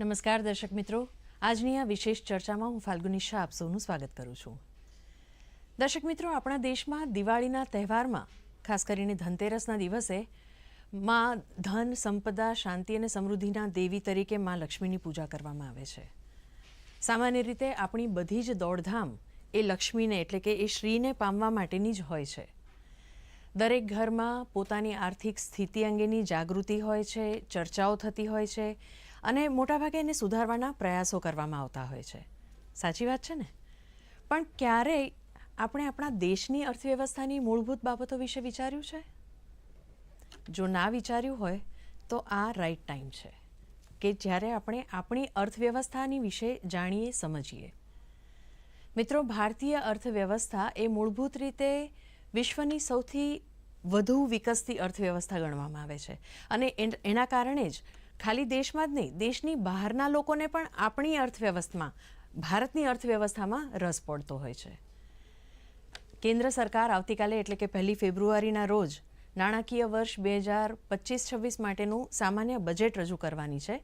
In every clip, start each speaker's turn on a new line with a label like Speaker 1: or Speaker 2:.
Speaker 1: નમસ્કાર દર્શક મિત્રો. આજની આ વિશેષ ચર્ચામાં હું ફાલ્ગુની શાહ આપ સૌનું સ્વાગત કરું છું. દર્શક મિત્રો, આપણા દેશમાં દિવાળીના તહેવારમાં, ખાસ કરીને ધનતેરસના દિવસે, માં ધન, સંપદા, શાંતિ અને સમૃદ્ધિના દેવી તરીકે માં લક્ષ્મીની પૂજા કરવામાં આવે છે. સામાન્ય રીતે આપણી બધી જ દોડધામ એ લક્ષ્મીને એટલે કે એ શ્રીને પામવા માટેની જ હોય છે. દરેક ઘરમાં પોતાની આર્થિક સ્થિતિ અંગેની જાગૃતિ હોય છે, ચર્ચાઓ થતી હોય છે અને મોટાભાગે એને સુધારવાના પ્રયાસો કરવામાં આવતા હોય છે. સાચી વાત છે ને? પણ ક્યારેય આપણે આપણા દેશની અર્થવ્યવસ્થાની મૂળભૂત બાબતો વિશે વિચાર્યું છે? જો ના વિચાર્યું હોય, તો આ રાઈટ ટાઈમ છે, કે જ્યારે આપણે આપણી અર્થવ્યવસ્થાની વિશે જાણીએ, સમજીએ. મિત્રો, ભારતીય અર્થવ્યવસ્થા એ મૂળભૂત રીતે વિશ્વની સૌથી વધુ વિકસતી અર્થવ્યવસ્થા ગણવામાં આવે છે. અને એન- કારણે જ ખાલી દેશમાં જ નહીં, દેશની બહારના લોકોને પણ આપણી અર્થવ્યવસ્થામાં, ભારતની અર્થવ્યવસ્થામાં રસ પડતો હોય છે. કેન્દ્ર સરકાર આવતીકાલે, એટલે કે પહેલી ફેબ્રુઆરીના રોજ, નાણાકીય વર્ષ બે હજાર પચીસ છવ્વીસ માટેનું સામાન્ય બજેટ રજૂ કરવાની છે.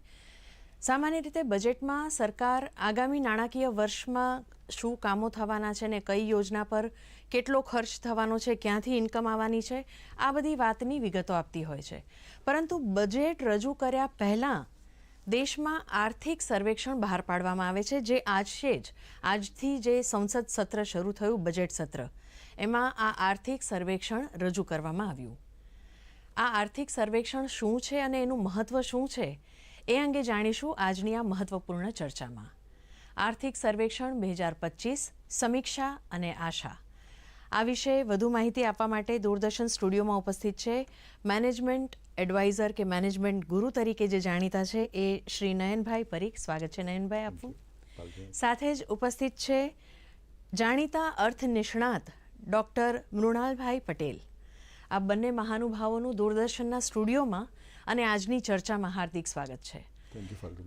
Speaker 1: સામાન્ય રીતે બજેટમાં સરકાર આગામી નાણાકીય વર્ષમાં શું કામો થવાના છે ને કઈ યોજના પર કેટલો ખર્ચ થવાનો છે, ક્યાંથી ઇન્કમ આવવાની છે, આ બધી વાતની વિગતો આપતી હોય છે. પરંતુ બજેટ રજૂ કર્યા પહેલાં દેશમાં આર્થિક સર્વેક્ષણ બહાર પાડવામાં આવે છે, જે આજે જ, આજથી જે સંસદ સત્ર શરૂ થયું બજેટ સત્ર, એમાં આ આર્થિક સર્વેક્ષણ રજૂ કરવામાં આવ્યું. આ આર્થિક સર્વેક્ષણ શું છે અને એનું મહત્ત્વ શું છે, એ અંગે જાણીશું આજની આ મહત્વપૂર્ણ ચર્ચામાં. આર્થિક સર્વેક્ષણ બે હજાર પચીસ, સમીક્ષા અને આશા. આ વિશે વધુ માહિતી આપવા માટે દૂરદર્શન સ્ટુડિયોમાં ઉપસ્થિત છે મેનેજમેન્ટ એડવાઇઝર કે મેનેજમેન્ટ ગુરુ તરીકે જે જાણીતા છે એ શ્રી નયનભાઈ પરીખ. સ્વાગત છે નયનભાઈ આપવું સાથે જ ઉપસ્થિત છે જાણીતા અર્થ નિષ્ણાત ડૉક્ટર મૃણાલભાઈ પટેલ. આ બંને મહાનુભાવોનું દૂરદર્શનના સ્ટુડિયોમાં અને આજની ચર્ચામાં હાર્દિક સ્વાગત છે.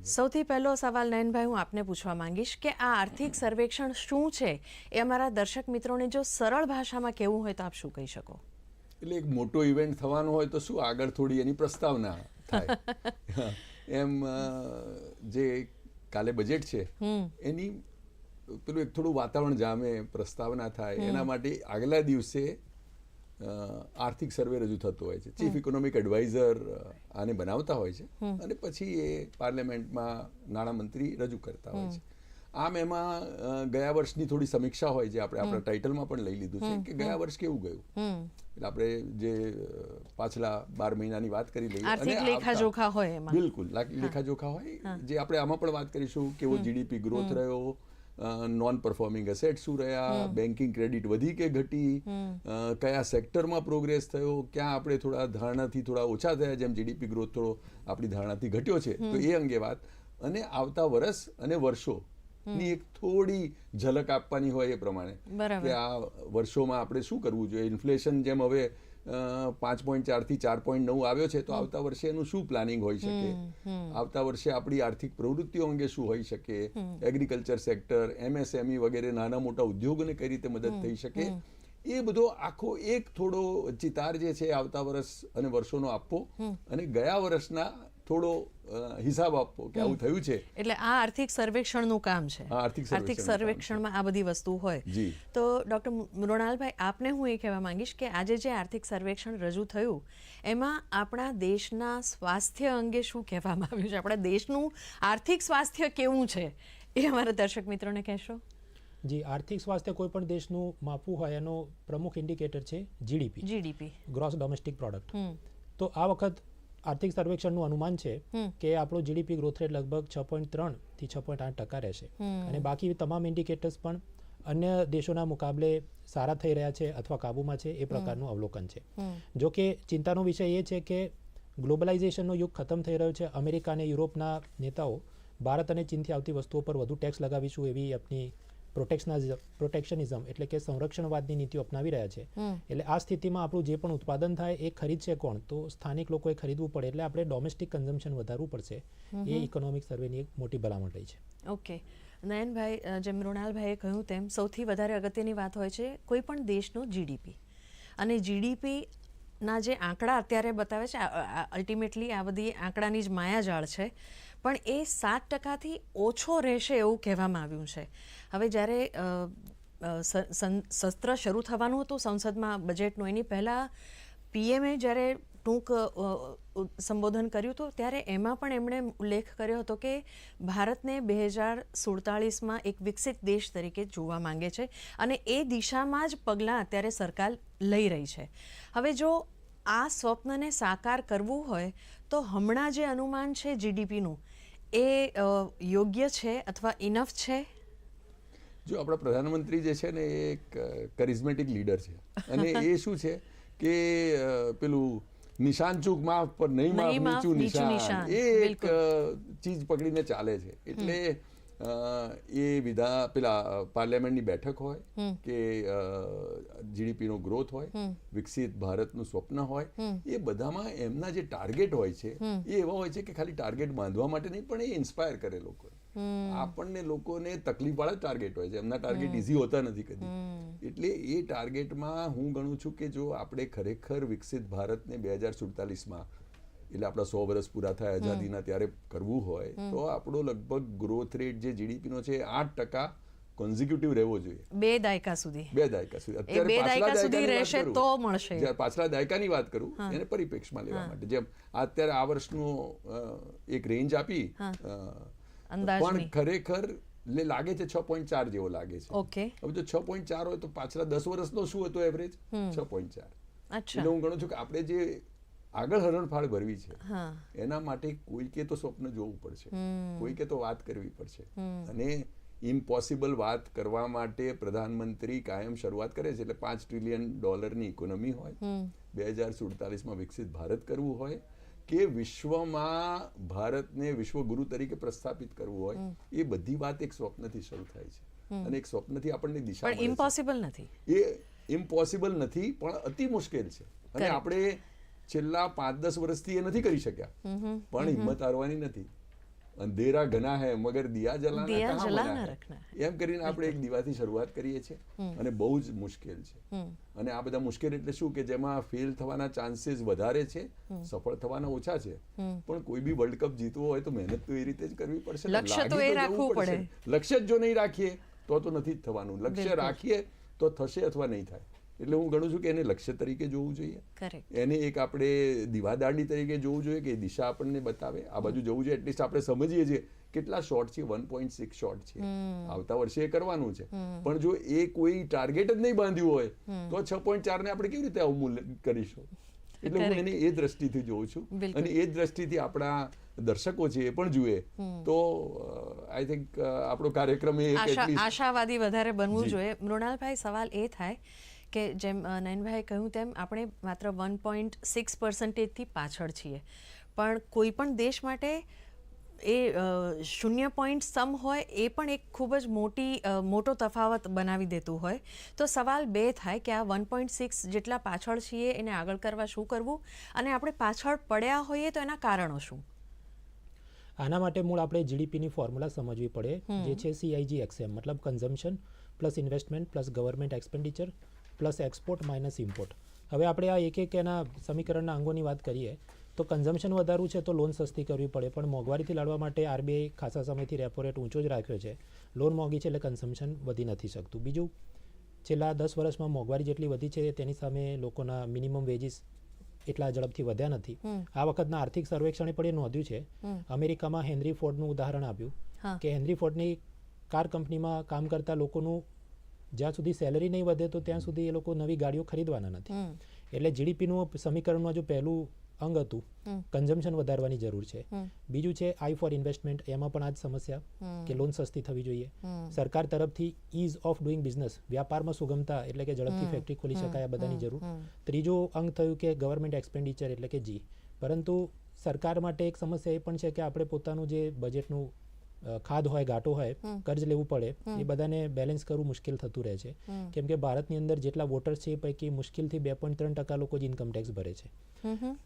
Speaker 1: સૌથી પહેલો સવાલ નયનભાઈ હું આપને પૂછવા માંગીશ કે આ આર્થિક સર્વેક્ષણ શું છે? એ અમારા દર્શક મિત્રોને જો સરળ ભાષામાં કહેવું હોય તો આપ શું કહી શકો?
Speaker 2: એટલે એક મોટો ઇવેન્ટ થવાનો હોય તો શું આગળ થોડી એની પ્રસ્તાવના થાય? એમ જે કાલે બજેટ છે એની પેલું એક થોડું વાતાવરણ જામે પ્રસ્તાવના થાય એના માટે આગલા દિવસે આર્થિક સર્વે રજૂ થતો હોય છે. ચીફ ઇકોનોમિક એડવાઇઝર આને બનાવતા હોય છે અને પછી એ પાર્લામેન્ટમાં નાણામંત્રી રજૂ કરતા હોય છે. આમ એમાં ગયા વર્ષની થોડી સમીક્ષા હોય છે આપણે આપણા ટાઇટલમાં પણ લઈ લીધું છે કે ગયા વર્ષ કેવું ગયું. એટલે આપણે જે પાછલા બાર મહિનાની વાત કરી લઈએ
Speaker 1: આર્થિક લેખાજોખા હોય.
Speaker 2: બિલકુલ લેખાજોખા હોય. જે આપણે આમાં પણ વાત કરીશું કેવો જીડીપી ગ્રોથ રહ્યો નોન પરફોર્મિંગ એસેટ શું રહ્યા બેન્કિંગ ક્રેડિટ વધી કે ઘટી? કયા સેક્ટરમાં પ્રોગ્રેસ થયો? ક્યાં આપણે થોડા ધારણાથી થોડા ઓછા થયા? જેમ જીડીપી ગ્રોથ થોડો આપણી ધારણાથી ઘટ્યો છે. તો એ અંગે વાત. અને આવતા વર્ષ અને વર્ષો ની એક થોડી ઝલક આપવાની હોય એ પ્રમાણે. કે આ વર્ષોમાં આપણે શું કરવું જોઈએ? ઇન્ફ્લેશન જેમ હવે પાંચ પોઈન્ટ ચારથી ચાર પોઈન્ટ નવ આવ્યો છે તો આવતા વર્ષે એનું શું પ્લાનિંગ હોઈ શકે? આવતા વર્ષે આપણી આર્થિક પ્રવૃત્તિઓ અંગે શું હોઈ શકે? એગ્રીકલ્ચર સેક્ટર એમએસએમઈ વગેરે નાના મોટા ઉદ્યોગોને કઈ રીતે મદદ થઈ શકે? એ બધો આખો એક થોડો ચિતાર જે છે આવતા વર્ષ અને વર્ષોનો આપવો અને ગયા વર્ષના થોડો હિસાબ આપવો કે આવું થયું છે.
Speaker 1: એટલે આ આર્થિક સર્વેક્ષણનું કામ છે.
Speaker 2: આર્થિક.
Speaker 1: સર્વેક્ષણમાં આ બધી વસ્તુ હોય. તો ડૉક્ટર મૃણાલભાઈ આપને હું એ કહેવા માંગીશ કે આજે જે આર્થિક સર્વેક્ષણ રજૂ થયું એમાં આપણા દેશના સ્વાસ્થ્ય અંગે શું કહેવામાં આવ્યું છે? આપણા દેશનું આર્થિક સ્વાસ્થ્ય કેવું છે? એ અમારા દર્શક મિત્રોને કહેશો.
Speaker 3: જી આર્થિક સ્વાસ્થ્ય કોઈ પણ દેશનું માપવું હોય એનો પ્રમુખ ઇન્ડિકેટર છે GDP
Speaker 1: GDP
Speaker 3: gross domestic product તો આ વખત આર્થિક સર્વેક્ષણનું અનુમાન છે કે આપણો જીડીપી ગ્રોથ રેટ લગભગ છ પોઈન્ટ ત્રણથી છ પોઈન્ટ આઠ ટકા રહેશે. અને બાકી તમામ ઇન્ડિકેટર્સ પણ અન્ય દેશોના મુકાબલે સારા થઈ રહ્યા છે અથવા કાબુમાં છે એ પ્રકારનું અવલોકન છે. જો કે ચિંતાનો વિષય એ છે કે ગ્લોબલાઇઝેશનનો યુગ ખતમ થઈ રહ્યો છે. અમેરિકા અને યુરોપના નેતાઓ ભારત અને ચીનથી આવતી વસ્તુઓ પર વધુ ટેક્સ લગાવીશું એવી આપની પ્રોટેક્શનાઝ પ્રોટેક્શનિઝમ એટલે કે સંરક્ષણવાદની નીતિઓ અપનાવી રહ્યા છે. એટલે આ સ્થિતિમાં આપણું જે પણ ઉત્પાદન થાય એ ખરીદશે કોણ? તો સ્થાનિક લોકોએ ખરીદવું પડે એટલે આપણે ડોમેસ્ટિક કન્ઝમ્પશન વધારવું પડશે. એ ઇકોનોમિક સર્વેની એક મોટી ભલામણ રહી છે.
Speaker 1: ઓકે. નયનભાઈ જેમ મૃણાલભાઈએ કહ્યું તેમ સૌથી વધારે અગત્યની વાત હોય છે કોઈ પણ દેશનો જીડીપી અને જીડીપી ના જે આંકડા અત્યારે બતાવે છે અલ્ટિમેટલી આ બધી આંકડાની જ માયાજાળ છે. પણ એ સાત ટકાથી ઓછો રહેશે એવું કહેવામાં આવ્યું છે. હવે જ્યારે અ, અ, સ- સં- સત્ર શરૂ થવાનું હતું સંસદમાં બજેટનું એની પહેલાં પીએમએ જ્યારે ટૂંક સંબોધન કર્યું હતું ત્યારે એમાં પણ એમણે ઉલ્લેખ કર્યો હતો કે ભારતને બે હજાર સુડતાળીસમાં એક વિકસિત દેશ તરીકે જોવા માંગે છે અને એ દિશામાં જ પગલાં અત્યારે સરકાર લઈ રહી છે. હવે જો આ સ્વપ્નને સાકાર કરવું હોય તો હમણાં જે અનુમાન છે જીડીપીનું એ યોગ્ય છે અથવા ઇનફ છે?
Speaker 2: જો આપણા પ્રધાનમંત્રી જે છે ને એ એક કરિઝમેટિક લીડર છે. અને એ શું છે કે પેલું નિશાન ચૂક માફ પર નહીં માફ નીચું નિશાન. એ એક ચીજ પકડીને ચાલે છે. એટલે એ વિધા પેલા પાર્લામેન્ટની બેઠક હોય કે જીડીપીનો ગ્રોથ હોય વિકસિત ભારતનું સ્વપ્ન હોય એ બધામાં એમના જે ટાર્ગેટ હોય છે એ એવા હોય છે કે ખાલી ટાર્ગેટ બાંધવા માટે નહીં પણ એ ઇન્સ્પાયર કરે લોકો આપણને લોકોને તકલીફ વાળા ટાર્ગેટ હોય છે એમના ટાર્ગેટ ઇઝી હોતા નથી કદી. એટલે એ ટાર્ગેટમાં હું ગણું છું કે જો આપણે ખરેખર વિકસિત ભારતને બે હજાર સુડતાલીસમાં એટલે આપણા સો વર્ષ પૂરા થાય આઝાદીના ત્યારે કરવું હોય તો આપણો લગભગ ગ્રોથ રેટ જે જીડીપીનો છે આઠ ટકા કોન્ઝિક્યુટિવ રહેવો જોઈએ.
Speaker 1: બે દાયકા સુધી.
Speaker 2: બે દાયકા સુધી.
Speaker 1: અત્યારે બે દાયકા સુધી રહેશે તો મળશે.
Speaker 2: જ્યારે પાછલા દાયકાની વાત કરું એને પરિપ્રેક્ષમાં લેવા માટે. જેમ અત્યારે આ વર્ષનો એક રેન્જ આપી પણ ખરેખર લે લાગે છે છ પોઈન્ટ ચાર જેવો લાગે છે.
Speaker 1: ઓકે.
Speaker 2: હવે જો છ પોઈન્ટ ચાર હોય તો પાછલા દસ વર્ષનો શું હતો એવરેજ છ પોઈન્ટ ચાર. એટલે હું ગણું છું કે આપણે જે આગળ હરણફાળ ભરવી છે. એના માટે કોઈકે તો સ્વપ્ન જોવું પડશે. કોઈકે તો વાત કરવી પડશે. અને ઇમ્પોસિબલ વાત કરવા માટે પ્રધાનમંત્રી કાયમ શરૂઆત કરે છે એટલે પાંચ ટ્રિલિયન ડોલરની ઇકોનોમી હોય. બે હજાર સુડતાલીસમાં વિકસિત ભારત કરવું હોય કે વિશ્વમાં ભારતને વિશ્વગુરુ તરીકે પ્રસ્થાપિત કરવું હોય એ બધી વાત એક સ્વપ્નથી શરૂ થાય છે. અને એક સ્વપ્નથી આપણને દિશા.
Speaker 1: ઇમ્પોસિબલ નથી.
Speaker 2: એ ઇમ્પોસિબલ નથી પણ અતિ મુશ્કેલ છે. અને આપણે છેલ્લા પાંચ દસ વર્ષથી એ નથી કરી શક્યા. પણ હિંમત હારવાની નથી. અંધેરા ઘના હે મગર દિયા જલાના. એમ કરીને આપણે એક દીવાથી શરૂઆત કરીએ છીએ. અને બહુ જ મુશ્કેલ છે. અને આ બધા મુશ્કેલ એટલે શું કે જેમાં ફેલ થવાના ચાન્સીસ વધારે છે સફળ થવાના ઓછા છે. પણ કોઈ બી વર્લ્ડ કપ જીતવો હોય તો મહેનત તો એ રીતે જ કરવી પડશે.
Speaker 1: લક્ષ્ય તો એ રાખવું પડે.
Speaker 2: લક્ષ્ય જ જો નહીં રાખીએ તો તો નથી જ થવાનું. લક્ષ્ય રાખીએ તો થશે અથવા નહીં થાય. એટલે હું ગણું છું કે એને લક્ષ્ય તરીકે જોવું જોઈએ. એને એક આપણે દીવાદાંડી તરીકે જોવું જોઈએ કે દિશા આપણને બતાવે. આ બાજુ જવું જોઈએ એટલીસ્ટ આપણે સમજીએ છીએ કેટલા શોર્ટ છે વન પોઈન્ટ સિક્સ શોર્ટ છે. આવતા વર્ષે એ કરવાનું છે. પણ જો એ કોઈ ટાર્ગેટ જ નહીં બાંધ્યું હોય તો છ પોઈન્ટ ચાર ને આપણે કેવી રીતે અવમૂલ્ય કરીશું? એટલે હું. એને એ દ્રષ્ટિથી જોઉં છું. અને એ દ્રષ્ટિથી આપણા દર્શકો છે એ પણ જુએ. તો આઈ થિંક આપણો કાર્યક્રમ એ
Speaker 1: આશાવાદી વધારે બનવું. જોઈએ. મૃણાલભાઈ સવાલ એ થાય કે જેમ નયનભાઈએ કહ્યું તેમ આપણે માત્ર વન પોઈન્ટ સિક્સ પર્સન્ટેજથી પાછળ છીએ. પણ કોઈ પણ દેશ માટે એ શૂન્ય પોઈન્ટ સમ હોય એ પણ એક ખૂબ જ મોટી મોટો તફાવત બનાવી દેતું હોય. તો સવાલ બે થાય કે આ વન પોઈન્ટ સિક્સ જેટલા પાછળ છીએ એને આગળ કરવા શું કરવું? અને આપણે પાછળ પડ્યા હોઈએ તો એના કારણો શું?
Speaker 3: આના માટે મૂળ આપણે જીડીપીની ફોર્મ્યુલા સમજવી પડે જે છે સીઆઈજી એક્સએમ મતલબ consumption plus investment plus government expenditure plus export minus import. હવે આપણે આ એક એક એના સમીકરણના અંગોની વાત કરીએ તો કન્ઝમ્પશન વધારવું છે તો લોન સસ્તી કરવી પડે પણ મોંઘવારીથી લડવા માટે આરબીઆઈ ખાસા સમયથી રેપો રેટ ઊંચો જ રાખ્યો છે. લોન મોંઘી છે એટલે કન્ઝમ્પશન વધી નથી શકતું. બીજું છેલ્લા દસ વર્ષમાં મોંઘવારી જેટલી વધી છે તેની સામે લોકોના મિનિમમ વેજીસ એટલા ઝડપથી વધ્યા નથી. આ વખતના આર્થિક સર્વેક્ષણે પણ એ નોંધ્યું છે. અમેરિકામાં હેનરી ફોર્ડનું ઉદાહરણ આપ્યું કે હેનરી ફોર્ડની કાર કંપનીમાં કામ કરતા લોકોનું જ્યાં સુધી સેલરી નહીં વધે તો ત્યાં સુધી એ લોકો નવી ગાડીઓ ખરીદવાના નથી. એટલે જીડીપીનું સમીકરણમાં જો પહેલું અંગ હતું કન્ઝમ્પશન વધારવાની જરૂર છે. બીજું છે આઈ ફોર ઇન્વેસ્ટમેન્ટ એમાં પણ આ જ સમસ્યા કે લોન સસ્તી થવી જોઈએ. સરકાર તરફથી ઇઝ ઓફ ડુઈંગ બિઝનેસ વ્યાપારમાં સુગમતા એટલે કે ઝડપથી ફેક્ટરી ખોલી શકાય આ બધાની જરૂર. ત્રીજું અંગ થયું કે ગવર્મેન્ટ એક્સપેન્ડિચર એટલે કે જી પરંતુ સરકાર માટે એક સમસ્યા એ પણ છે કે આપણે પોતાનું જે બજેટનું ખાધ હોય ઘાટો હોય કર્જ લેવું પડે એ બધાને બેલેન્સ કરવું મુશ્કેલ થતું રહે છે. કેમ કે ભારતની અંદર જેટલા વોટર્સ છે એ પૈકી મુશ્કેલથી બે પોઈન્ટ ત્રણ ટકા લોકો જ ઇન્કમ ટેક્સ ભરે છે.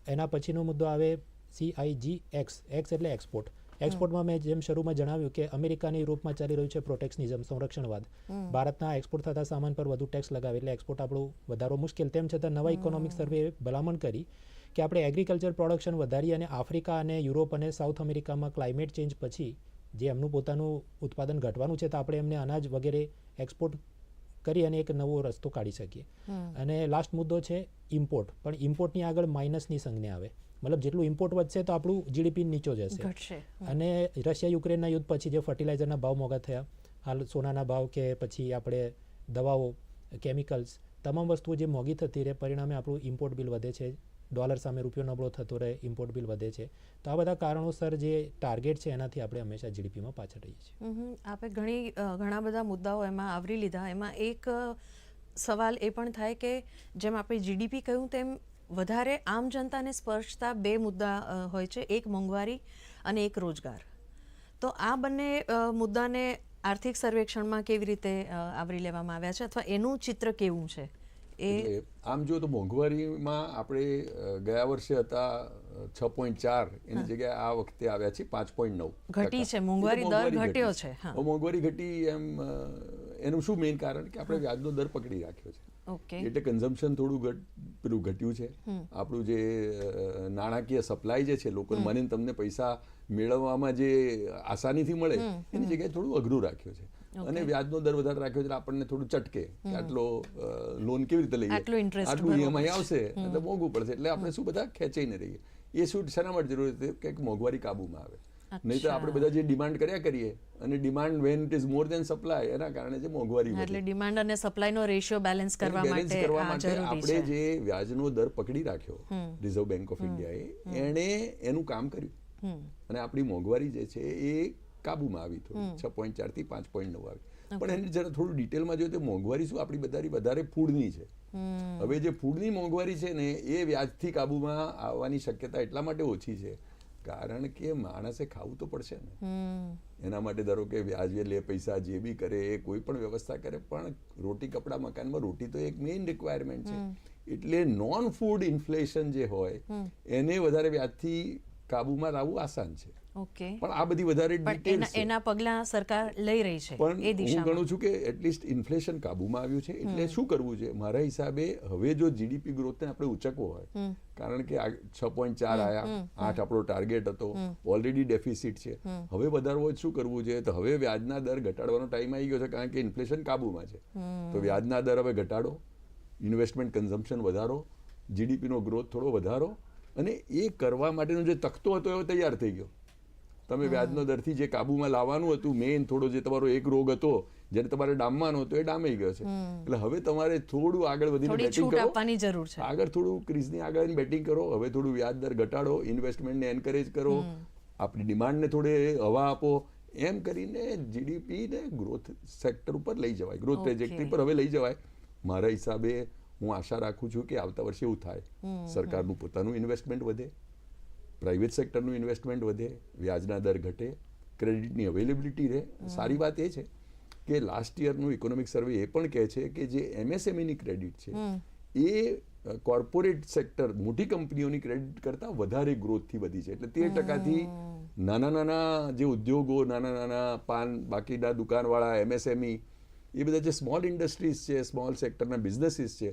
Speaker 3: એના પછીનો મુદ્દો આવે C I G X X એટલે એક્સપોર્ટ એક્સપોર્ટમાં મેં જેમ શરૂમાં જણાવ્યું કે અમેરિકા અને યુરોપમાં ચાલી રહ્યું છે પ્રોટેક્શનિઝમ સંરક્ષણવાદ. ભારતના એક્સપોર્ટ થતા સામાન પર વધુ ટેક્સ લગાવે એટલે એક્સપોર્ટ આપણું વધારો મુશ્કેલ. તેમ છતાં નવા ઇકોનોમિક સર્વે ભલામણ કરી કે આપણે એગ્રીકલ્ચર પ્રોડક્શન વધારી અને આફ્રિકા અને યુરોપ અને સાઉથ અમેરિકામાં ક્લાઇમેટ ચેન્જ પછી જે એમનું પોતાનું ઉત્પાદન ઘટવાનું છે તો આપણે એમને અનાજ વગેરે એક્સપોર્ટ કરી અને એક નવો રસ્તો કાઢી શકીએ. અને લાસ્ટ મુદ્દો છે ઇમ્પોર્ટ પણ ઇમ્પોર્ટની આગળ માઇનસની સંજ્ઞા આવે. મતલબ જેટલું ઇમ્પોર્ટ વધશે તો આપણું જીડીપી નીચો જશે. અને રશિયા યુક્રેનના યુદ્ધ પછી જે ફર્ટિલાઇઝરના ભાવ મોંઘા થયા હાલ સોનાના ભાવ કે પછી આપણે દવાઓ કેમિકલ્સ તમામ વસ્તુઓ જે મોંઘી થતી રહે પરિણામે આપણું ઇમ્પોર્ટ બિલ વધે છે. ડોલર સામે રૂપિયો નબળો થતો રહે ઇમ્પોર્ટ બિલ વધે છે. તો આ બધા કારણોસર જે ટાર્ગેટ છે એનાથી આપણે હંમેશા જીડીપીમાં પાછળ રહીએ છીએ.
Speaker 1: હમ, આપે ઘણી ઘણા બધા મુદ્દાઓ એમાં આવરી લીધા. એમાં એક સવાલ એ પણ થાય કે જેમ આપણે જીડીપી કહ્યું તેમ વધારે આમ જનતાને સ્પર્શતા બે મુદ્દા હોય છે. એક મોંઘવારી અને એક રોજગાર. તો આ બંને મુદ્દાને આર્થિક સર્વેક્ષણમાં કેવી રીતે આવરી લેવામાં આવ્યા છે? અથવા એનું ચિત્ર કેવું છે? એ
Speaker 2: આમ જો તો મોંઘવારીમાં આપણે ગયા વર્ષે હતા છ પોઈન્ટ ચાર. એની જગ્યાએ આ વખતે આવ્યા છે પાંચ પોઈન્ટ નવ
Speaker 1: ઘટી છે, મોંઘવારી દર ઘટ્યો છે,
Speaker 2: મોંઘવારી ઘટી એમ એનું શું મેઇન કારણ કે આપણે વ્યાજનો દર પકડી રાખ્યો છે. એટલે કન્ઝમ્પશન થોડું ઘટ પેલું ઘટ્યું છે. આપણું જે નાણાકીય સપ્લાય જે છે લોકો મને તમને પૈસા મેળવવામાં જે આસાનીથી મળે એની જગ્યાએ થોડું અઘરું રાખ્યું છે. અને વ્યાજનો દર વધારે રાખ્યો એટલે આપણને થોડું ચટકે કે આટલો લોન કેવી રીતે લઈએ?
Speaker 1: આટલું
Speaker 2: EMI આવશે એટલે મોંઘું પડશે. એટલે આપણે શું બધા ખેંચાઈને રહીએ. એ શું શેના માટે જરૂરી છે? કે મોંઘવારી કાબૂમાં આવે. નહીં તો આપણે બધા જે ડિમાન્ડ કર્યા કરીએ અને demand when it is more than supply એના કારણે જે મોંઘવારી
Speaker 1: એટલે ડિમાન્ડ અને સપ્લાયનો રેશિયો બેલેન્સ કરવા માટે
Speaker 2: કરવા માટે આપણે જે વ્યાજનો દર પકડી રાખ્યો રિઝર્વ બેંક ઓફ ઇન્ડિયાએ એણે એનું કામ કર્યું. અને આપણી મોંઘવારી જે છે એ કાબુમાં આવી થોડી છ પોઈન્ટ ચારથી પાંચ પોઈન્ટ નવ આવી. પણ એને જરા થોડું ડિટેલમાં જોઈએ તો મોંઘવારી શું? આપણી બધાની વધારે ફૂડની છે. હવે જે ફૂડની મોંઘવારી છે ને એ વ્યાજથી કાબુમાં આવવાની શક્યતા એટલા માટે ઓછી છે. કારણ કે માણસે ખાવું તો પડશે ને. એના માટે ધારો કે વ્યાજે લે પૈસા જે બી કરે એ કોઈ પણ વ્યવસ્થા કરે પણ રોટી કપડા મકાનમાં રોટી તો એક મેઇન રિક્વાયરમેન્ટ છે. એટલે નોન ફૂડ ઇન્ફ્લેશન જે હોય એને વધારે વ્યાજથી કાબુમાં લાવવું આસાન છે.
Speaker 1: ઓકે.
Speaker 2: પણ આ બધી વધારે
Speaker 1: પણ
Speaker 2: ડિટેલ્સ
Speaker 1: એના પગલા સરકાર લઈ રહી છે
Speaker 2: પણ હું ગણું છું કે એટલીસ્ટ ઇન્ફ્લેશન કાબુમાં આવ્યું છે. એટલે શું કરવું છે? મારા હિસાબે હવે જો જીડીપી ગ્રોથને આપણે ઉચકવો હોય કારણ કે છ પોઈન્ટ ચાર આયા આઠ આપણો ટાર્ગેટ હતો ઓલરેડી ડેફિસિટ છે. હવે વધારવો શું કરવું છે? તો હવે વ્યાજના દર ઘટાડવાનો ટાઈમ આવી ગયો છે કારણ કે ઇન્ફ્લેશન કાબુમાં છે. તો વ્યાજના દર હવે ઘટાડો ઇન્વેસ્ટમેન્ટ કન્ઝમ્પશન વધારો જીડીપીનો ગ્રોથ થોડો વધારો અને એ કરવા માટેનો જે તખતો હતો એ તૈયાર થઈ ગયો. તમે વ્યાજનો દરથી જે કાબુમાં લાવવાનું હતું મેઇન થોડો જે તમારો એક રોગ હતો જેને તમારે ડામવાનો હતો એ ડામાઈ ગયો છે. એટલે હવે તમારે થોડું આગળ વધીને બેટિંગ કરો.
Speaker 1: આપવાની જરૂર છે.
Speaker 2: આગળ થોડું ક્રીઝની આગળ બેટિંગ કરો. હવે થોડું વ્યાજ દર ઘટાડો ઇન્વેસ્ટમેન્ટને એન્કરેજ કરો. આપણી ડિમાન્ડને થોડે હવા આપો. એમ કરીને જીડીપી ને ગ્રોથ સેક્ટર ઉપર લઈ જવાય. ગ્રોથ ટ્રેજેક્ટરી પર હવે લઈ જવાય. મારા હિસાબે હું આશા રાખું છું કે આવતા વર્ષે એવું થાય. સરકારનું પોતાનું ઇન્વેસ્ટમેન્ટ વધે. પ્રાઇવેટ સેક્ટરનું ઇન્વેસ્ટમેન્ટ વધે વ્યાજના દર ઘટે ક્રેડિટની અવેલેબિલિટી રહે. સારી વાત એ છે કે લાસ્ટ યરનું ઇકોનોમિક સર્વે એ પણ કહે છે કે જે એમએસએમઈની ક્રેડિટ છે એ કોર્પોરેટ સેક્ટર મોટી કંપનીઓની ક્રેડિટ કરતાં વધારે ગ્રોથથી વધી છે. એટલે તેર ટકાથી નાના નાના જે ઉદ્યોગો નાના નાના પાન બાકીના દુકાનવાળા એમએસએમઈ એ બધા જે સ્મોલ ઇન્ડસ્ટ્રીઝ છે સ્મોલ સેક્ટરના બિઝનેસીસ છે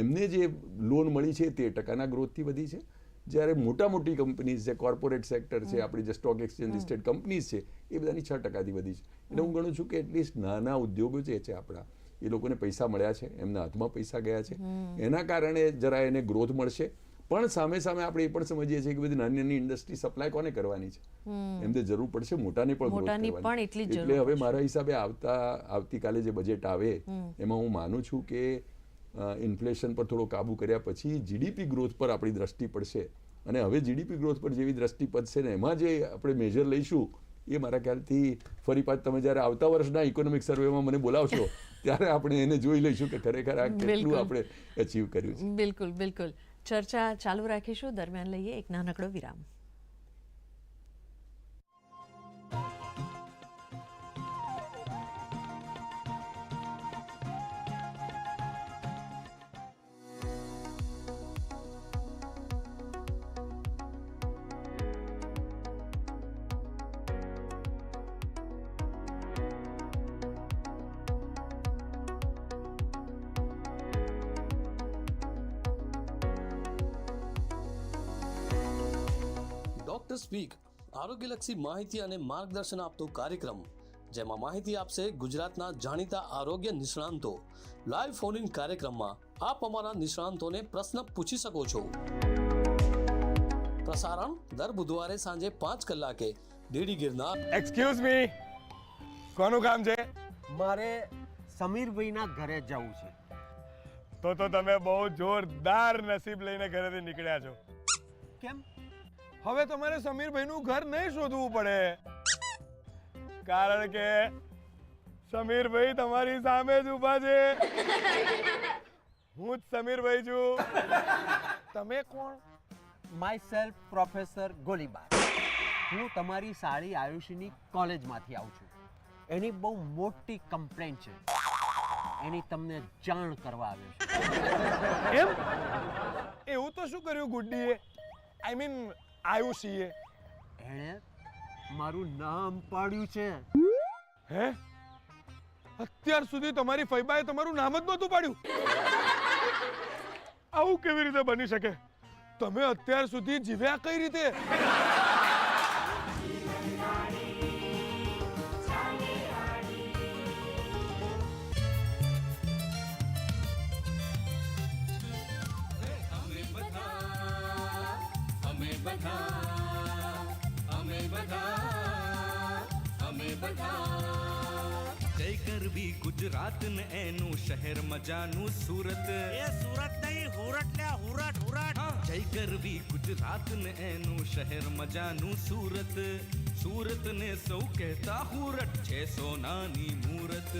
Speaker 2: એમને જે લોન મળી છે તે ટકાના ગ્રોથથી વધી છે. જ્યારે મોટા મોટી કંપનીઝ છે કોર્પોરેટ સેક્ટર છે આપણી જે સ્ટોક એક્સચેન્જ લિસ્ટેડ કંપનીઝ છે એ બધાની છ ટકાથી વધી છે. એટલે હું ગણું છું કે એટલીસ્ટ નાના ઉદ્યોગો જે છે આપણા એ લોકોને પૈસા મળ્યા છે એમના હાથમાં પૈસા ગયા છે. એના કારણે જરા એને ગ્રોથ મળશે. પણ સામે સામે આપણે એ પણ સમજીએ છીએ કે બધી નાની નાની ઇન્ડસ્ટ્રી સપ્લાય કોને કરવાની છે? એમને જરૂર પડશે મોટાને પણ એટલે હવે મારા હિસાબે આવતા આવતીકાલે જે બજેટ આવે એમાં હું માનું છું કે ઇન્ફ્લેશન પર થોડો કાબુ કર્યા પછી જીડીપી ગ્રોથ પર આપણી દ્રષ્ટિ પડશે. અને હવે જીડીપી ગ્રોથ પર જેવી દ્રષ્ટિ પડશે ને એમાં જે આપણે મેજર લઈશું એ મારા ખ્યાલથી ફરી પાછ તમે જ્યારે આવતા વર્ષના ઇકોનોમિક સર્વેમાં મને બોલાવશો ત્યારે આપણે એને જોઈ લઈશું કે ખરેખર આ કેટલું આપણે અચીવ કર્યું છે.
Speaker 1: બિલકુલ બિલકુલ. ચર્ચા ચાલુ રાખીશું. દરમિયાન લઈએ એક નાનકડો વિરામ.
Speaker 4: સ્પીક આરોગ્યલક્ષી માહિતી અને માર્ગદર્શન આપતો કાર્યક્રમ જેમાં માહિતી આપશે ગુજરાતના જાણીતા આરોગ્ય નિષ્ણાંતો. લાઈવ ફોન ઇન કાર્યક્રમમાં આપ અમારા નિષ્ણાંતોને પ્રશ્ન પૂછી શકો છો. પ્રસારણ દર બુધવારે સાંજે પાંચ કલાકે. ડીડી ગિરનાર.
Speaker 5: એક્સક્યુઝ મી કોનું કામ છે?
Speaker 6: મારે સમીરભાઈના ઘરે જવું છે.
Speaker 5: તો તો તમે બહુ જોરદાર નસીબ લઈને ઘરેથી નીકળ્યા છો.
Speaker 6: કેમ?
Speaker 5: હવે તમારે સમીરભાઈનું ઘર નહીં શોધવું પડે. કારણ કે સમીરભાઈ તમારી સામે જ ઊભા છે. હું જ સમીરભાઈ છું. તમે કોણ?
Speaker 6: Myself professor Golibar. હું તમારી સારી આયુષની કોલેજમાંથી આવું છું. એની બહુ મોટી કમ્પ્લેન્ટ છે. એની તમને જાણ કરવા આવ્યો છે.
Speaker 5: એમ? એવું તો શું કર્યું ગુડ્ડીએ? આઈ મીન આયુષીએ
Speaker 6: એણે મારું નામ પાડ્યું છે.
Speaker 5: હે? અત્યાર સુધી તમારી ફૈબાએ તમારું નામ જ નહોતું પાડ્યું. આવું કેવી રીતે બની શકે? તમે અત્યાર સુધી જીવ્યા કઈ રીતે?
Speaker 7: જય કરવી ગુજરાત ને એનું શહેર મજાનું સુરત.
Speaker 8: એ સુરત નહીં હુરટ લે હુરટ હુરટ
Speaker 7: જય કરવી ગુજરાત ને એનું શહેર મજાનું સુરત. સુરત ને સૌ કહેતા હુરટ છે સોનાની મૂરત.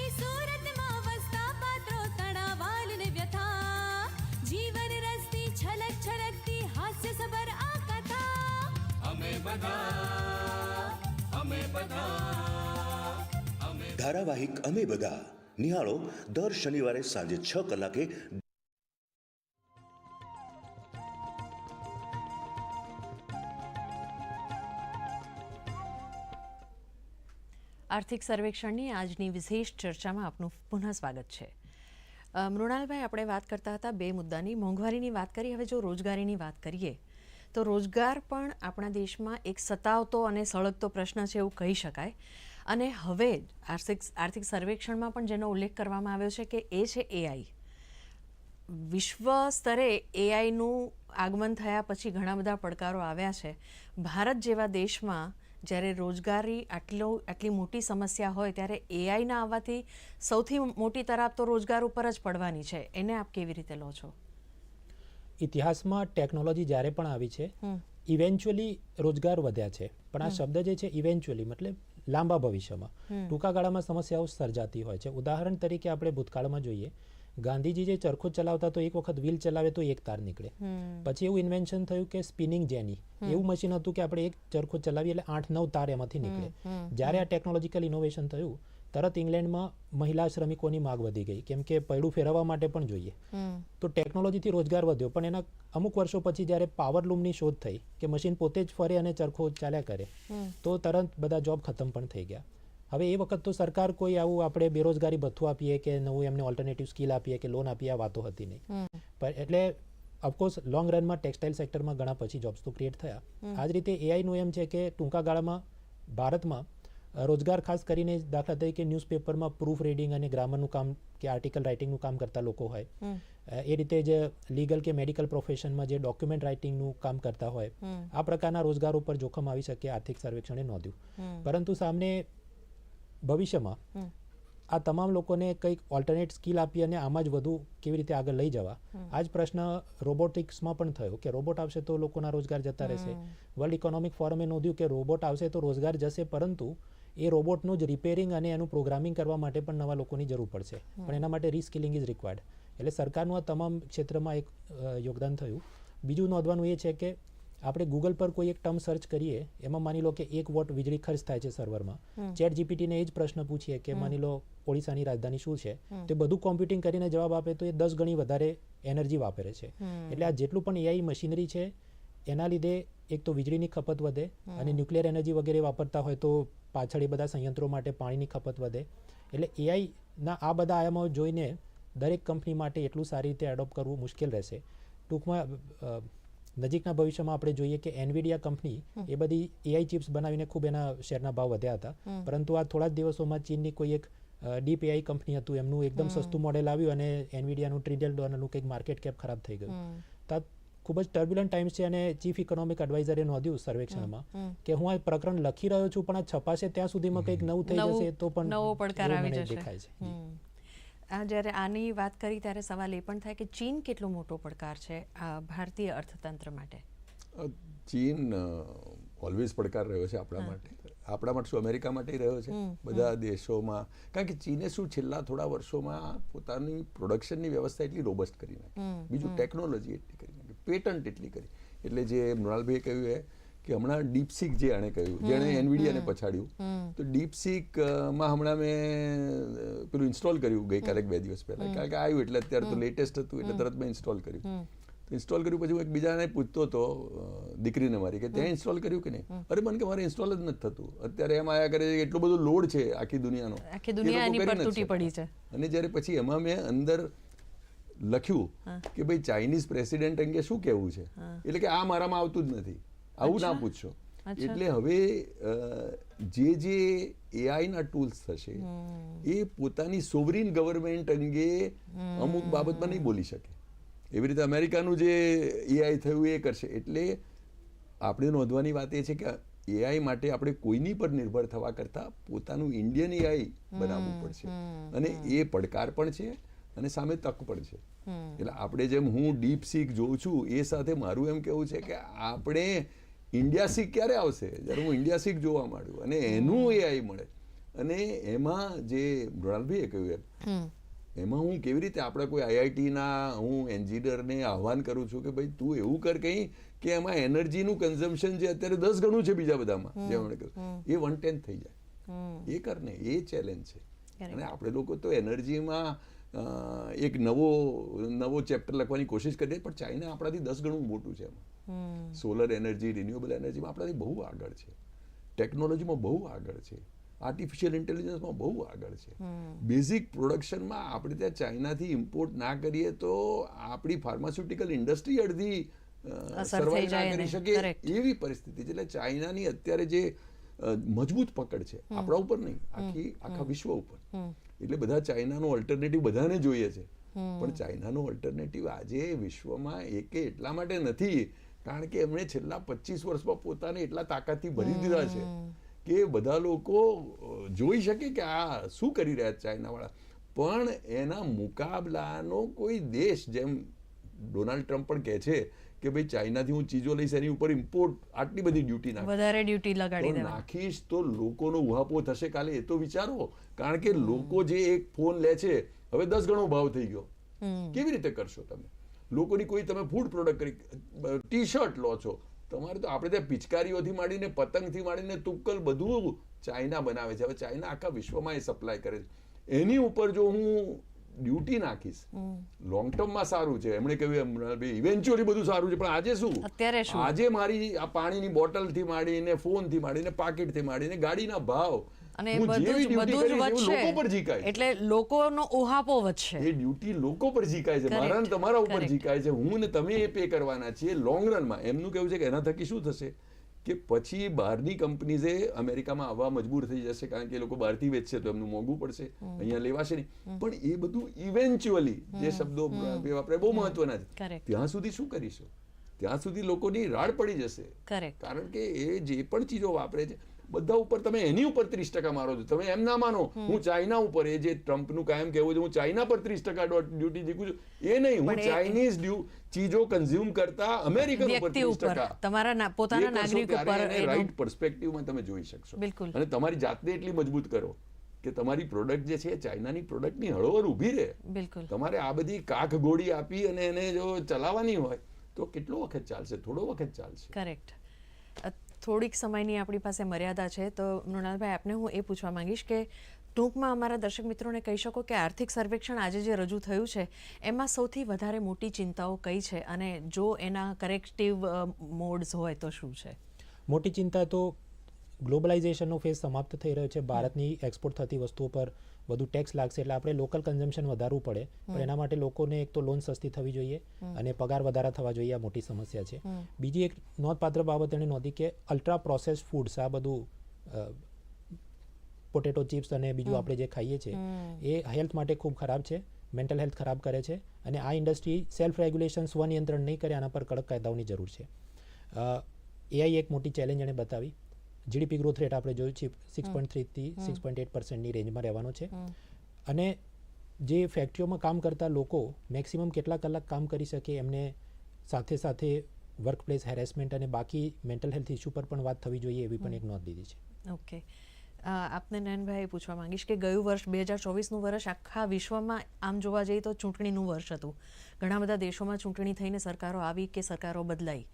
Speaker 9: એ સુરતમાં વસતા પાત્રો તણાવાલ ને વ્યથા. જીવન રસ્તી છલક છલકતી
Speaker 10: ધારાવાહિક અમે બધા. નિહાળો, દર શનિવારે સાંજે છ કલાકે
Speaker 1: આર્થિક સર્વેક્ષણની આજની વિશેષ ચર્ચામાં આપનું પુનઃ સ્વાગત છે. મૃણાલભાઈ, આપણે વાત કરતા હતા બે મુદ્દાની. મોંઘવારીની વાત કરી, હવે જો રોજગારીની વાત કરીએ તો રોજગાર પણ આપણા દેશમાં એક સતાવતો અને સળગતો પ્રશ્ન છે એવું કહી શકાય. અને હવે આર્થિક આર્થિક સર્વેક્ષણમાં પણ જેનો ઉલ્લેખ કરવામાં આવ્યો છે કે એ છે એઆઈ વિશ્વ સ્તરે એઆઈનું આગમન થયા પછી ઘણા બધા પડકારો આવ્યા છે. ભારત જેવા દેશમાં જ્યારે રોજગારી આટલો, આટલી મોટી સમસ્યા હોય ત્યારે એઆઈના આવવાથી સૌથી મોટી તરાપ તો રોજગાર ઉપર જ પડવાની છે. એને આપ કેવી રીતે લો છો?
Speaker 3: ઇતિહાસમાં ટેકનોલોજી જ્યારે પણ આવી છે ઇવેન્ચ્યુઅલી રોજગાર વધ્યા છે. પણ આ શબ્દ જે છે ઇવેન્ચ્યુઅલી મતલબ લાંબા ભવિષ્યમાં. ટૂંકા ગાળામાં સમસ્યાઓ સર્જાતી હોય છે. ઉદાહરણ તરીકે આપણે ભૂતકાળમાં જોઈએ. ગાંધીજી જે ચરખો ચલાવતા તો એક વખત વ્હીલ ચલાવે તો એક તાર નીકળે. પછી એવું ઇન્વેન્શન થયું કે સ્પિનિંગ જેની. એવું મશીન હતું કે આપણે એક ચરખો ચલાવીએ એટલે આઠ નવ તાર એમાંથી નીકળે. જ્યારે આ ટેકનોલોજીકલ ઇનોવેશન થયું તરત ઇંગ્લેન્ડમાં મહિલા શ્રમિકોની માગ વધી ગઈ કેમ કે પૈડું ફેરવવા માટે પણ જોઈએ. તો ટેકનોલોજીથી રોજગાર વધ્યો પણ એના અમુક વર્ષો પછી જ્યારે પાવર લૂમની શોધ થઈ કે મશીન પોતે જ ફરે અને ચરખો ચાલ્યા કરે તો તરત બધા જોબ ખતમ પણ થઈ ગયા. હવે એ વખત તો સરકાર કોઈ આવું આપણે બેરોજગારી ભથ્થું આપીએ કે નવું એમને ઓલ્ટરનેટિવ સ્કિલ આપીએ કે લોન આપીએ આ વાતો હતી નહીં. પણ એટલે ઓફકોર્સ લોંગ રનમાં ટેક્સટાઇલ સેક્ટરમાં ઘણા પછી જોબ્સ તો ક્રિએટ થયા. આ જ રીતે એઆઈનું એમ છે કે ટૂંકા ગાળામાં ભારતમાં રોજગાર ખાસ કરીને દાખલા તરીકે ન્યૂઝપેપરમાં પ્રૂફ રીડિંગ અને ગ્રામરનું કામ કે આર્ટિકલ રાઇટિંગનું કામ કરતા લોકો હોય. એ રીતે જે લીગલ કે મેડિકલ પ્રોફેશનમાં જે ડોક્યુમેન્ટ રાઇટિંગનું કામ કરતા હોય આ પ્રકારના રોજગાર ઉપર જોખમ આવી શકે આર્થિક સર્વેક્ષણે નોંધ્યું. પરંતુ સામને ભવિષ્યમાં આ તમામ લોકોને કંઈક ઓલ્ટરનેટ સ્કિલ આપી અને આમાં જ વધુ કેવી રીતે આગળ લઈ જવા આ જ પ્રશ્ન રોબોટિક્સમાં પણ થયો કે રોબોટ આવશે તો લોકોના રોજગાર જતા રહેશે. વર્લ્ડ ઇકોનોમિક ફોરમે નોંધ્યું કે રોબોટ આવશે તો રોજગાર જશે પરંતુ એ રોબોટનું જ રિપેરિંગ અને એનું પ્રોગ્રામિંગ કરવા માટે પણ નવા લોકોની જરૂર પડશે. પણ એના માટે રિસ્કિલિંગ ઇઝ રિક્વાયર્ડ એટલે સરકારનું આ તમામ ક્ષેત્રમાં એક યોગદાન થયું. બીજું નોંધવાનું એ છે કે આપણે ગૂગલ પર કોઈ એક ટર્મ સર્ચ કરીએ એમાં માની લો કે એક વોટ વીજળી ખર્ચ થાય છે સર્વરમાં ચેટ જીપીટીને એ જ પ્રશ્ન પૂછીએ કે માની લો ઓડિશાની રાજધાની શું છે? તે બધું કોમ્પ્યુટિંગ કરીને જવાબ આપે તો એ દસ ગણી વધારે એનર્જી વાપરે છે. એટલે આ જેટલું પણ એઆઈ મશીનરી છે એના લીધે એક તો વીજળીની ખપત વધે અને ન્યુક્લિયર એનર્જી વગેરે વાપરતા હોય તો પાછળ એ બધા સંયંત્રો માટે પાણીની ખપત વધે. એટલે એઆઈના આ બધા આયામો જોઈને દરેક કંપની માટે એટલું સારી રીતે એડોપ્ટ કરવું મુશ્કેલ રહેશે. ટૂંકમાં નજીકના ભવિષ્યમાં આપણે જોઈએ કે એનવીડિયા કંપની એ બધી એઆઈ ચિપ્સ બનાવીને ખૂબ એના શેરના ભાવ વધ્યા હતા. પરંતુ આ થોડા જ દિવસોમાં ચીનની કોઈ એક ડીપ એઆઈ કંપની હતું એમનું એકદમ સસ્તું મોડેલ આવ્યું અને એનવીડિયાનું ટ્રિલિયન ડોલરનું કંઈક માર્કેટ કેપ ખરાબ થઈ ગયું. ખૂબ જ ટર્બ્યુલન્ટ ટાઈમ છે અને ચીફ ઇકોનોમિક એડવાઇઝરે નોંધ્યું સર્વેક્ષણમાં કે હું આ પ્રકરણ લખી રહ્યો છું પણ આ છપાશે ત્યાં સુધીમાં કંઈક નવું થઈ જશે તો પણ
Speaker 1: નવો પડકાર આવી જશે.
Speaker 3: દેખાય છે.
Speaker 1: આ જ્યારે આની વાત કરી ત્યારે સવાલ એ પણ થાય કે ચીન કેટલો મોટો પડકાર છે આ ભારતીય અર્થતંત્ર માટે?
Speaker 2: ચીન ઓલવેઝ પડકાર રહ્યો છે આપણા માટે. આપણા માટે શું અમેરિકા માટે રહ્યો છે? બધા દેશોમાં. કારણ કે ચીને શું છેલ્લા થોડા વર્ષોમાં પોતાની પ્રોડક્શનની વ્યવસ્થા એટલી રોબસ્ટ કરી નાખી. બીજું ટેકનોલોજી એટલી પેટન્ટ એટલી કરી. એટલે જે મૃણાલભાઈએ કહ્યું એ કે હમણાં ડીપસીક જે આણે કહ્યું જેણે એનવીડિયાને પછાડ્યું તો ડીપસીકમાં હમણાં મેં પેલું ઇન્સ્ટોલ કર્યું ગઈકાલે બે દિવસ પહેલાં. કારણ કે આવ્યું એટલે અત્યારે તો લેટેસ્ટ હતું એટલે તરત મેં ઇન્સ્ટોલ કર્યું. તો ઇન્સ્ટોલ કર્યું પછી હું એક બીજાને પૂછતો હતો દીકરીને મારી કે ત્યાં ઇન્સ્ટોલ કર્યું કે નહીં? અરે મને કે મારે ઇન્સ્ટોલ જ નથી થતું. અત્યારે એમ આયા કરે એટલો બધો લોડ છે આખી દુનિયાનો.
Speaker 1: આખી દુનિયા એની પર તૂટી પડી છે.
Speaker 2: અને જ્યારે પછી એમાં મેં અંદર લખ્યું કે ભાઈ ચાઇનીઝ પ્રેસિડેન્ટ અંગે શું કહેવું છે? એટલે કે આ મારામાં આવતું જ નથી. આવું ના પૂછશો એટલે હવે જે જે એઆઈના ટૂલ્સ થશે એ પોતાની સોવરીન ગવર્મેન્ટ અંગે અમુક બાબતમાં નહીં બોલી શકે. એવી રીતે અમેરિકાનું જે એઆઈ થયું એ કરશે. એટલે આપણે નોંધવાની વાત એ છે કે એઆઈ માટે આપણે કોઈની પર નિર્ભર થવા કરતાં પોતાનું ઇન્ડિયન એઆઈ બનાવવું પડશે. અને એ પડકાર પણ છે. અને સામે તક પણ છે. એટલે આપણે જેમ હું ડીપ સીક જોઉં છું એ સાથે મારું એમ કેવું છે કે આપણે ઇન્ડિયા સીક ક્યારે આવશે? જ્યારે હું ઇન્ડિયા સીક જોવા માંડ્યું અને એનું એઆઈ મળે. અને એમાં જે મૃણાલભાઈએ કહ્યું એમ એમાં હું કેવી રીતે આપણે કોઈ આઈઆઈટીના હું એન્જિનિયરને આહવાન કરું છું કે ભાઈ તું એવું કર કંઈ કે એમાં એનર્જીનું કન્ઝમ્પશન જે અત્યારે દસ ગણું છે બીજા બધામાં જે એમણે કહ્યું. એ વન ટેન્થ થઈ જાય. એ કર ને એ ચેલેન્જ છે. અને આપણે લોકો તો એનર્જીમાં એક નવો નવો ચેપ્ટર લખવાની કોશિશ કરીએ પણ ચાઇના આપણાથી દસ ગણું મોટું છે એમાં. સોલર એનર્જી રિન્યુએબલ એનર્જીમાં આપણાથી બહુ આગળ છે. ટેકનોલોજીમાં બહુ આગળ છે. આર્ટિફિશિયલ ઇન્ટેલિજન્સમાં બહુ આગળ છે. બેઝિક પ્રોડક્શનમાં આપણે ત્યાં ચાઇનાથી ઇમ્પોર્ટ ના કરીએ તો આપણી ફાર્માસ્યુટિકલ ઇન્ડસ્ટ્રી અડધી સર્વાઈવ ના કરી શકે એવી પરિસ્થિતિ છે. એટલે ચાઇનાની અત્યારે જે મજબૂત પકડ છે આપણા ઉપર નહીં આખી આખા વિશ્વ ઉપર. એટલે બધા ચાઇનાનો ઓલ્ટરનેટિવ બધાને જોઈએ છે. પણ ચાઇનાનો ઓલ્ટરનેટિવ આજે વિશ્વમાં એકે એટલા માટે નથી કારણ કે એમણે છેલ્લા પચીસ વર્ષમાં પોતાને એટલા તાકાતથી ભરી દીધા છે કે બધા લોકો જોઈ શકે કે આ શું કરી રહ્યા છે ચાઇનાવાળા. પણ એના મુકાબલાનો કોઈ દેશ જેમ ડોનાલ્ડ ટ્રમ્પ પણ કહે છે કે ભાઈ ચાઇનાથી હું ચીજો લઈશ એની ઉપર ઇમ્પોર્ટ આટલી બધી ડ્યુટી નાખી.
Speaker 1: વધારે ડ્યુટી લગાડી
Speaker 2: નાખીશ તો લોકોનો ઉહાપો થશે કાલે એ તો વિચારો. કારણ કે લોકો જે એક ફોન લે છે હવે દસ ગણો ભાવ થઈ ગયો. કેવી રીતે કરશો તમે? લોકોની કોઈ તમે ફૂડ પ્રોડક્ટ કરી ટી શર્ટ લો છો. તમારે તો આપણે ત્યાં પિચકારીઓથી માંડીને પતંગથી માંડીને તુક્કલ બધું ચાઇના બનાવે છે. હવે ચાઇના આખા વિશ્વમાં એ સપ્લાય કરે છે. એની ઉપર જો હું ડ્યુટી નાખીશ. લોંગ ટર્મમાં સારું છે. એમણે કહ્યું એમ ઇવેન્ચ્યુઅલી બધું સારું છે પણ આજે શું?
Speaker 1: અત્યારે શું?
Speaker 2: આજે મારી આ પાણીની બોટલથી માંડીને ફોનથી માંડીને પાકીટથી માંડીને ગાડીના ભાવ.
Speaker 1: અને બધું બધું
Speaker 2: લોકો પર જીકાય
Speaker 1: એટલે લોકોનો ઓહાપો વધશે.
Speaker 2: એ ડ્યુટી લોકો પર જીકાય છે. મારા તમારા ઉપર જીકાય છે. હું ને તમે એ પે કરવાના છીએ લોંગ રનમાં એમનું કેવું છે કે એના થકી શું થશે? કે પછી બહારની કંપનીઝે અમેરિકામાં આવવા મજબૂર થઈ જશે કારણ કે એ લોકો બહારથી વેચશે તો એમનું મોંઘું પડશે. અહીંયા લેવાશે નહીં. પણ એ બધું ઇવેન્ચ્યુઅલી જે શબ્દો વાપરે બહુ મહત્વના છે. ત્યાં સુધી શું કરીશું? ત્યાં સુધી લોકોની રાડ પડી જશે. કારણ કે એ જે પણ ચીજો વાપરે છે બધા ઉપર તમે એની ઉપર ત્રીસ ટકા મારો છો. તમે એમ ના માનો હું ચાઇના ઉપર એ જે ટ્રમ્પનું કાયમ કહેવું છે હું ચાઇના પર ત્રીસ ટકા ડ્યુટી જીકું છું. એ નહીં હું ચાઇનીઝ ડ્યુ ચીજો કન્ઝ્યુમ કરતા અમેરિકન ઉપર ત્રીસ ટકા.
Speaker 1: તમારા પોતાના નાગરિક ઉપર
Speaker 2: રાઈટ પર્સપેક્ટિવમાં તમે જોઈ શકશો.
Speaker 1: બિલકુલ.
Speaker 2: અને તમારી જાતને એટલી મજબૂત કરો કે તમારી પ્રોડક્ટ જે છે એ ચાઇનાની પ્રોડક્ટની હળોહળ ઊભી રહે.
Speaker 1: બિલકુલ.
Speaker 2: તમારે આ બધી કાખ ગોળી આપી અને એને જો ચલાવવાની હોય તો કેટલો વખત ચાલશે? થોડો વખત ચાલશે.
Speaker 1: કરેક્ટ થોડીક સમયની આપણી પાસે મર્યાદા છે, તો મૃણાલભાઈ, આપને હું એ પૂછવા માંગીશ કે ટૂંકમાં અમારા દર્શક મિત્રોને કહી શકો કે આર્થિક સર્વેક્ષણ આજે જે રજૂ થયું છે, એમાં સૌથી વધારે મોટી ચિંતાઓ કઈ છે? અને જો એના કરેક્ટિવ મોડ્સ હોય તો શું છે?
Speaker 3: મોટી ચિંતા તો ગ્લોબલાઇઝેશનનો ફેઝ સમાપ્ત થઈ રહ્યો છે. ભારતની એક્સપોર્ટ થતી વસ્તુઓ પર વધુ ટેક્સ લાગશે એટલે આપણે લોકલ કન્ઝમ્પશન વધારવું પડે. પણ એના માટે લોકોને એક તો લોન સસ્તી થવી જોઈએ અને પગાર વધારા થવા જોઈએ આ મોટી સમસ્યા છે. બીજી એક નોંધપાત્ર બાબત એણે નોંધી કે અલ્ટ્રા પ્રોસેસ ફૂડ્સ આ બધું પોટેટો ચિપ્સ અને બીજું આપણે જે ખાઈએ છીએ એ હેલ્થ માટે ખૂબ ખરાબ છે મેન્ટલ હેલ્થ ખરાબ કરે છે અને આ ઇન્ડસ્ટ્રી સેલ્ફ રેગ્યુલેશન સ્વનિયંત્રણ નહીં કરે આના પર કડક કાયદાઓની જરૂર છે. એઆઈ એક મોટી ચેલેન્જ એણે બતાવી. જીડીપી ગ્રોથ રેટ આપણે જોયું છે સિક્સ પોઈન્ટ થ્રીથી સિક્સ પોઈન્ટ એટ પર્સન્ટની રેન્જમાં રહેવાનો છે. અને જે ફેક્ટરીઓમાં કામ કરતા લોકો મેક્સિમમ કેટલા કલાક કામ કરી શકે એમને સાથે સાથે વર્ક પ્લેસ હેરેસમેન્ટ અને બાકી મેન્ટલ હેલ્થ ઇસ્યુ પર પણ વાત થવી જોઈએ એવી પણ એક નોંધ લીધી છે.
Speaker 1: ઓકે આપને નયનભાઈ પૂછવા માંગીશ કે ગયું વર્ષ બે હજાર ચોવીસનું વર્ષ આખા વિશ્વમાં આમ જોવા જઈએ તો ચૂંટણીનું વર્ષ હતું. ઘણા બધા દેશોમાં ચૂંટણી થઈને સરકારો આવી કે સરકારો બદલાઈ.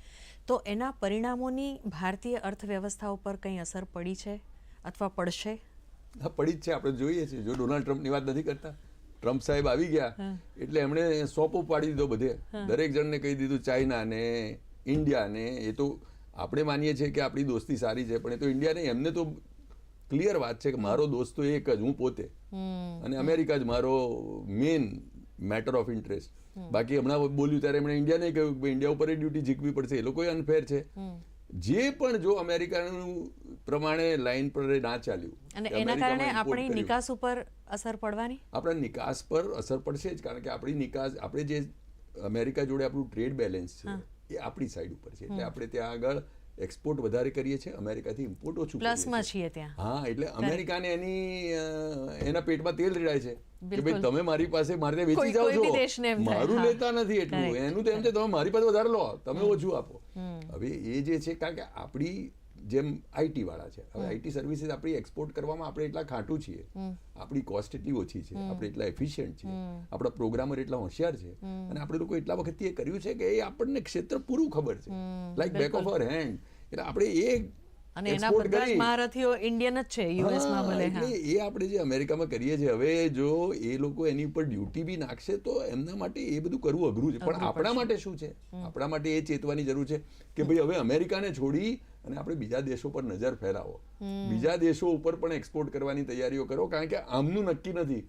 Speaker 1: તો એના પરિણામોની ભારતીય અર્થવ્યવસ્થા ઉપર કંઈ અસર પડી છે અથવા પડશે?
Speaker 2: પડી જ છે. આપણે જોઈએ છીએ. જો ડોનાલ્ડ ટ્રમ્પની વાત નથી કરતા. ટ્રમ્પ સાહેબ આવી ગયા. એટલે એમણે સોપો પાડી દીધો બધે. દરેક જણને કહી દીધું ચાઇના ને ઇન્ડિયા ને એ તો આપણે માનીએ છીએ કે આપણી દોસ્તી સારી છે પણ એ તો ઇન્ડિયા ને એમને તો ક્લિયર વાત છે કે મારો દોસ્ત તો એક જ હું પોતે. અને અમેરિકા જ મારો મેઇન મેટર ઓફ ઇન્ટરેસ્ટ બાકી હમણાં બોલ્યું ત્યારે એમણે ઇન્ડિયાને કહ્યું કે ઇન્ડિયા ઉપર ડ્યુટી જીકવી પડશે. એ લોકો અનફેર છે. જે પણ જો અમેરિકાનું પ્રમાણે લાઈન પર ના ચાલ્યું.
Speaker 1: અને એના કારણે આપણી નિકાસ ઉપર અસર પડવાની?
Speaker 2: આપણા નિકાસ પર અસર પડશે જ કારણ કે આપણી નિકાસ આપણે જે અમેરિકા જોડે આપણું ટ્રેડ બેલેન્સ છે એ આપણી સાઈડ ઉપર છે. એટલે આપણે ત્યાં આગળ એક્સપોર્ટ વધારે કરીએ છીએ અમેરિકાથી ઇમ્પોર્ટ ઓછું
Speaker 1: પ્લસમાં
Speaker 2: છીએ.
Speaker 1: ત્યાં.
Speaker 2: હા એટલે અમેરિકાને એની એના પેટમાં તેલ રેડાય છે. કે ભાઈ તમે મારી પાસે મારે વેચી જાઓ છો. મારું લેતા નથી એટલું. એનું તો એમ છે તમે મારી પાસે વધારે લો તમે ઓછું આપો. હવે એ જે છે કારણ કે આપણી જેમ આઈટી વાળા છે. હવે આઈટી સર્વિસીસ આપણી એક્સપોર્ટ કરવામાં આપણે એટલા ખાટું છીએ. આપણી કોસ્ટ એટલી ઓછી છે. આપણે એટલા એફિશિયન્ટ છીએ. આપણા પ્રોગ્રામર એટલા હોશિયાર છે. અને આપણે લોકો એટલા વખતથી એ કર્યું છે કે એ આપણને ક્ષેત્ર પૂરું ખબર છે. Like back of our hand એટલે આપણે એ
Speaker 1: અને એના બધા જ મહારથીઓ ઇન્ડિયન જ છે યુએસમાં ભલે હા
Speaker 2: એટલે એ આપણે જે અમેરિકામાં કરીએ છીએ હવે જો એ લોકો એની ઉપર ડ્યુટી બી નાખશે તો એમના માટે એ બધું કરવું અઘરું છે. પણ આપણા માટે શું છે? આપણા માટે એ ચેતવાની જરૂર છે કે ભાઈ હવે અમેરિકાને છોડી અને આપણે બીજા દેશો પર નજર ફેરાવો. બીજા દેશો ઉપર પણ એક્સપોર્ટ કરવાની તૈયારીઓ કરો કારણ કે આમનું નક્કી નથી.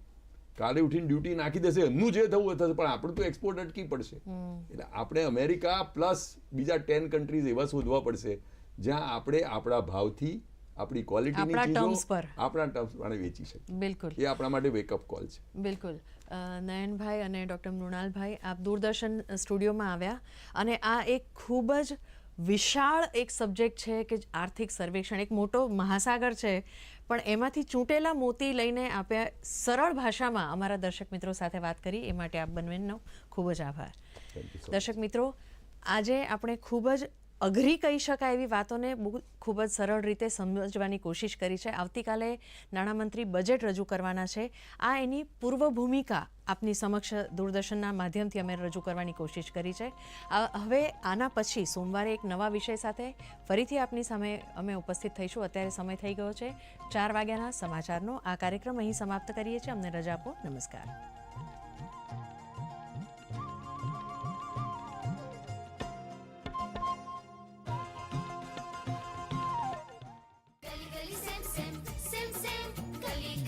Speaker 2: કાલે ઉઠીને ડ્યુટી નાખી દેશે એમનું જે થવું થશે પણ આપણું તો એક્સપોર્ટ અટકી પડશે. એટલે આપણે અમેરિકા પ્લસ બીજા ટેન કન્ટ્રીઝ એવા શોધવા પડશે જ્યાં આપણે આપણા ભાવથી આપણી ક્વોલિટીની ચીજો
Speaker 1: પર.
Speaker 2: આપણા ટર્મ્સ પ્રમાણે વેચી શકીએ.
Speaker 1: બિલકુલ.
Speaker 2: એ આપણા માટે વેકઅપ કોલ છે.
Speaker 1: બિલકુલ. નયનભાઈ અને ડૉક્ટર મૃણાલભાઈ આપ દૂરદર્શન સ્ટુડિયોમાં આવ્યા અને આ એક ખૂબ જ વિશાળ એક સબ્જેક્ટ છે કે આર્થિક સર્વેક્ષણ એક મોટો મહાસાગર છે. પણ એમાંથી ચૂંટેલા મોતી લઈને આપે સરળ ભાષામાં અમારા દર્શક મિત્રો સાથે વાત કરી. એ માટે આપ બંનેનો ખૂબ જ આભાર. દર્શક મિત્રો આજે આપણે ખૂબ જ અઘરી કહી શકાય એવી વાતોને બહુ ખૂબ જ સરળ રીતે સમજવાની કોશિશ કરી છે. આવતીકાલે નાણામંત્રી બજેટ રજૂ કરવાના છે. આ એની પૂર્વ ભૂમિકા આપની સમક્ષ દૂરદર્શનના માધ્યમથી અમે રજૂ કરવાની કોશિશ કરી છે. હવે આના પછી સોમવારે એક નવા વિષય સાથે ફરીથી આપની સામે અમે ઉપસ્થિત થઈશું. અત્યારે સમય થઈ ગયો છે ચાર વાગ્યાના સમાચારનો. આ કાર્યક્રમ અહીં સમાપ્ત કરીએ છીએ. અમને રજા આપો. નમસ્કાર.